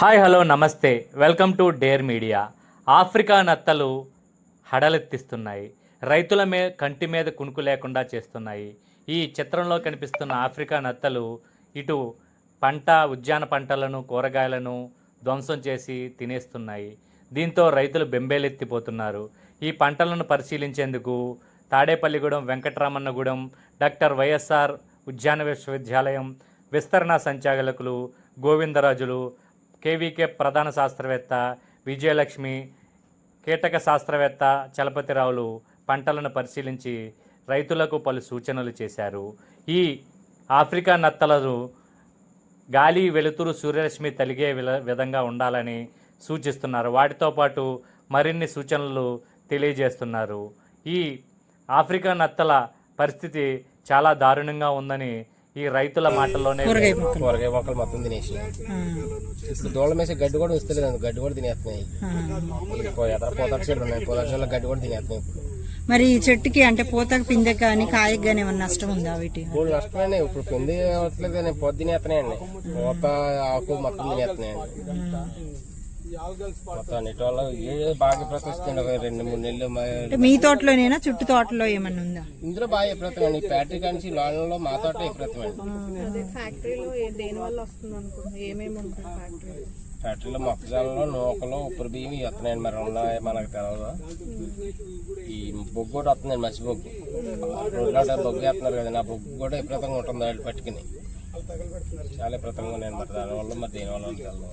Hi hello నమస్తే. Welcome to dare media. Africa నత్తలు హడలెత్తిస్తున్నాయి. రైతుల మే కంటి మీద కునుకు లేకుండా చేస్తున్నాయి. ఈ చిత్రంలో కనిపిస్తున్న ఆఫ్రికా నత్తలు ఇటు పంట ఉద్యాన పంటలను కూరగాయలను ధ్వంసం చేసి తినేస్తున్నాయి. దీంతో రైతులు బెంబేలెత్తిపోతున్నారు. ఈ పంటలను పరిశీలించేందుకు తాడేపల్లిగూడెం వెంకటరామన్నగూడెం డాక్టర్ వైఎస్ఆర్ ఉద్యాన విశ్వవిద్యాలయం విస్తరణ సంచాలకులు గోవిందరాజులు కేవీకే ప్రధాన శాస్త్రవేత్త విజయలక్ష్మి కీటక శాస్త్రవేత్త చలపతిరావులు పంటలను పరిశీలించి రైతులకు పలు సూచనలు చేశారు. ఈ ఆఫ్రికా నత్తలను గాలి వెలుతురు సూర్యరశ్మి తలిగే విధంగా ఉండాలని సూచిస్తున్నారు. వాటితో పాటు మరిన్ని సూచనలు తెలియజేస్తున్నారు. ఈ ఆఫ్రికా నత్తల పరిస్థితి చాలా దారుణంగా ఉందని ఈ రైతుల మాటల్లోనే కూరగాయ మొక్కలు. కూరగాయ మొక్కలు మొత్తం తినేసి. ఇప్పుడు దూడల మేసే గడ్డి కూడా వస్తలేదు గడ్డి కూడా తినేస్తున్నాయి. ఎదర పోతాక్షలు ఉన్నాయి. పోతాక్షల్లో గడ్డి కూడా తినేస్తున్నాయి ఇప్పుడు. మరి ఈ చెట్టుకి అంటే పూతకు పిందెకి కానీ కాయకు కానీ ఏమన్నా నష్టం ఉందా వీటి? ఇప్పుడు నష్టమైనాయి ఇప్పుడు పిండి అవట్లేదు కానీ పొద్దు తినేస్తున్నాయండి పూత ఆకు మొత్తం తినేస్తున్నాయండి మ- అంటే మీ తోటలోనేనా? చుట్టు తోటలో ఏమన్నా ఉందా? ఇందులో బాగా విపరీతం అండి ఫ్యాక్టరీ కానించి లోన్లో మా తోట విపరీతం అండి. అదే ఫ్యాక్టరీలో మొక్కజొన్నలు నూకలు ఉప్పుడు బియ్యం ఇవి వస్తున్నాయండి మరి ఉన్నాయి మనకు తెలియదు ఈ బొగ్గు కూడా వస్తుందండి మసి బొగ్గు. రోడ్లో బొగ్గు వేస్తున్నారు కదా నా బొగ్గు కూడా విపరీతంగా ఉంటుంది వాళ్ళు పట్టుకుని. చాలా విపరీతంగా ఉన్నాయండి మరి దానివల్ల మరి దేనివల్ల తెలియదు